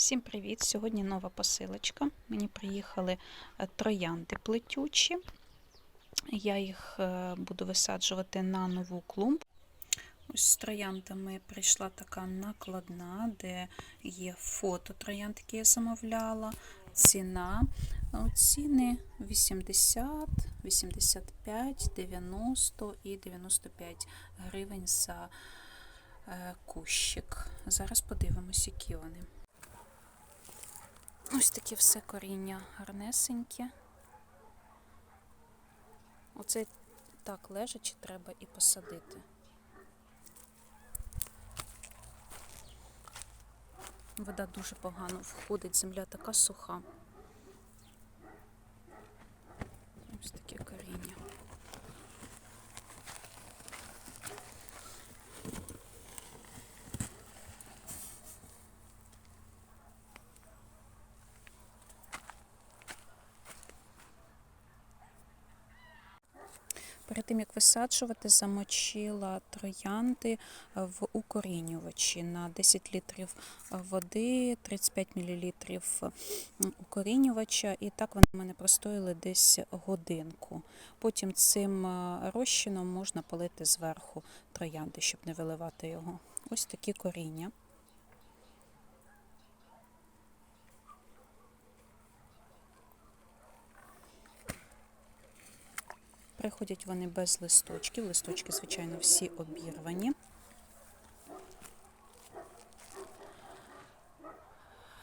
Всім привіт! Сьогодні нова посилочка. Мені приїхали е, троянди плетючі. Я їх е, буду висаджувати на нову клумбу. Ось з трояндами прийшла така накладна, де є фото троянд, які я замовляла, ціна. Ціни 80, 85, 90 і 95 гривень за е, кущик. Зараз подивимось, які вони. Ось таке все коріння гарнесеньке. Оце так лежачи треба і посадити. Вода дуже погано входить, земля така суха. Ось таке коріння. Перед тим як висаджувати, замочила троянди в укорінювачі на 10 літрів води, 35 мл укорінювача, і так вони в мене простоїли десь годинку. Потім цим е, розчином можна полити зверху троянди, щоб не виливати його. Ось такі коріння. Приходять вони без листочків. Листочки, звичайно, всі обірвані.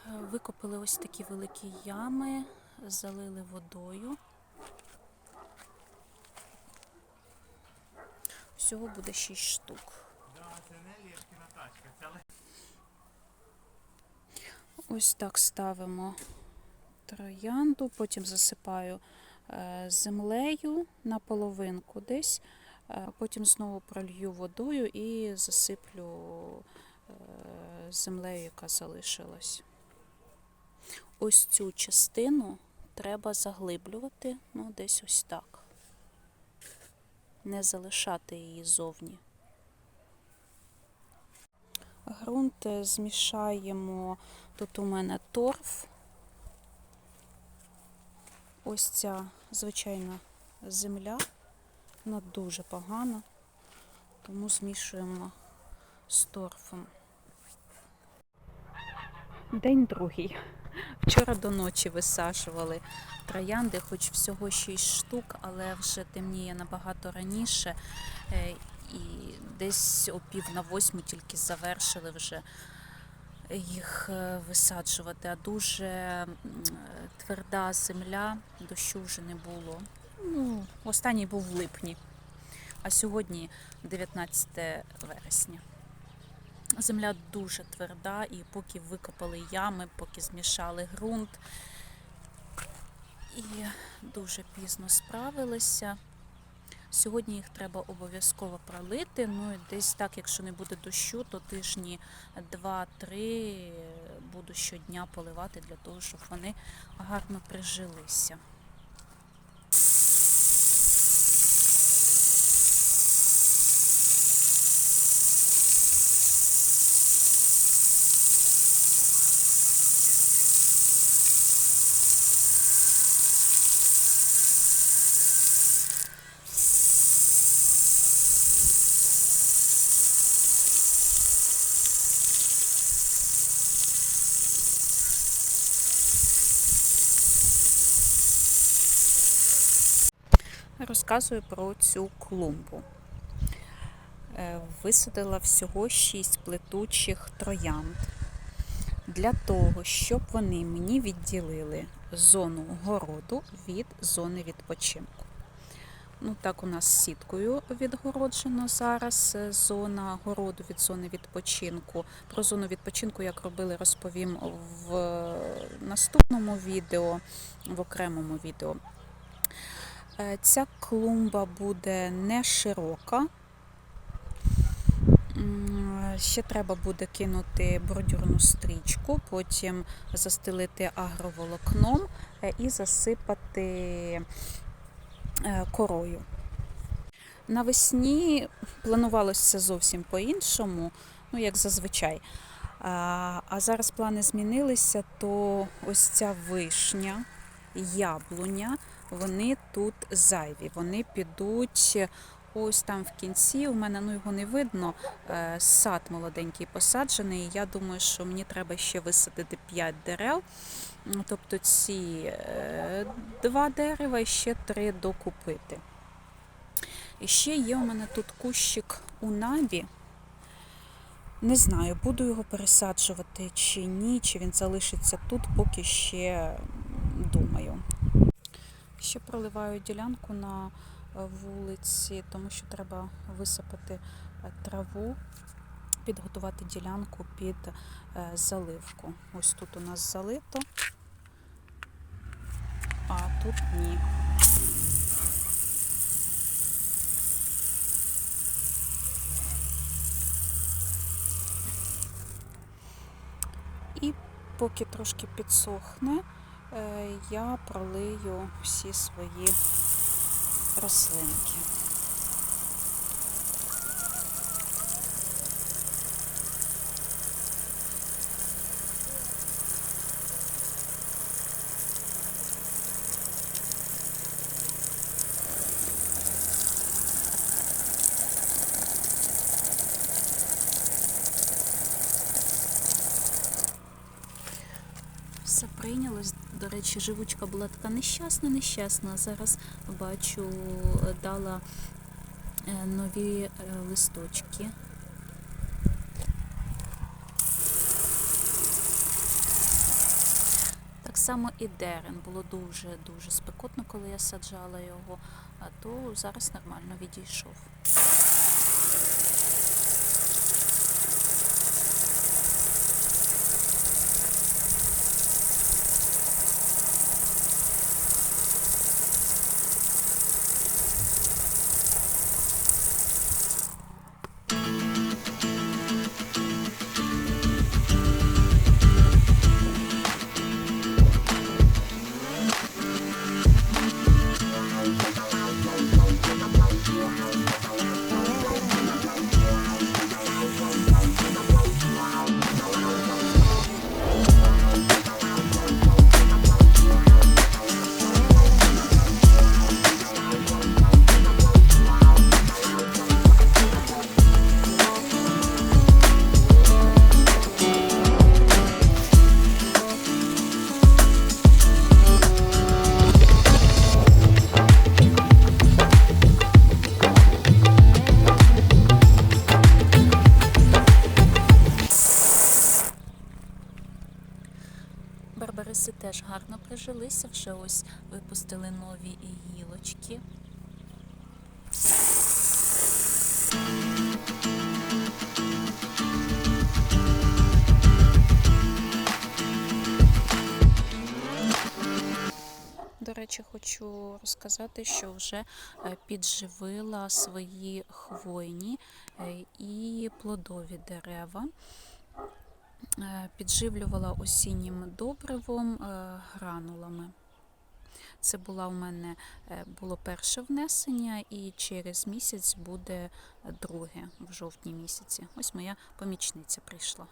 Викопали ось такі великі ями, залили водою. Всього буде 6 штук. Ось так ставимо троянду, потім засипаю землею на половинку десь, е, потім знову пролью водою і засиплю е, землею, яка залишилась. Ось цю частину треба заглиблювати, ну, десь ось так. Не залишати її зовні. Грунт е, змішаємо, тут у мене торф. Ось ця звичайна земля, вона дуже погана, тому змішуємо з торфом. День другий. Вчора до ночі висаджували троянди, хоч всього 6 штук, але вже темніє набагато раніше. Е, І десь о пів на восьму тільки завершили вже їх е, висаджувати. А дуже тверда земля, дощу вже не було. Ну, останній був в липні, а сьогодні 19 вересня. Земля дуже тверда, і поки викопали ями, поки змішали ґрунт, і дуже пізно справилися. Сьогодні їх треба обов'язково пролити. Ну і десь так, якщо не буде дощу, то тижні 2-3 буду щодня поливати для того, щоб вони гарно прижилися. Розказую про цю клумбу. Е, Висадила всього 6 плетучих троянд для того, щоб вони мені відділили зону городу від зони відпочинку. Ну, так, у нас сіткою відгороджено зараз е, зона городу від зони відпочинку. Про зону відпочинку, як робили, розповім в наступному відео, в окремому відео. Е, Ця клумба буде не широка. Ще треба буде кинути бордюрну стрічку, потім застелити агроволокном е, і засипати е, корою. Навесні планувалося зовсім по-іншому, ну, як зазвичай. А, а зараз плани змінилися, то ось ця вишня, яблуня, вони тут зайві. Вони підуть ось там в кінці. У мене ну його не видно. е, Сад молоденький посаджений. Я думаю, що мені треба ще висадити 5 дерев. Тобто ці е, два дерева і ще три докупити. І ще є у мене тут кущик у набі. Не знаю, буду його пересаджувати чи ні, чи він залишиться тут, поки ще думаю. Ще проливаю ділянку на е, вулиці, тому що треба висипати е, траву, підготувати ділянку під е, заливку. Ось тут у нас залито, а тут ні. І поки трошки підсохне, я пролию всі свої рослинки. Все прийнялось. До речі, живучка була така нещасна, нещасна. Зараз бачу, дала е, нові е, листочки. Так само і дерен. Було дуже-дуже спекотно, коли я саджала його, а то зараз нормально відійшов. Барбариси теж гарно прижилися, вже ось випустили нові гілочки. До речі, хочу розказати, що вже е, підживила свої хвойні е, і плодові дерева. Е, Підживлювала осіннім добривом е, гранулами. Це була у мене е, було перше внесення, і через місяць буде друге в жовтні місяці. Ось моя помічниця прийшла.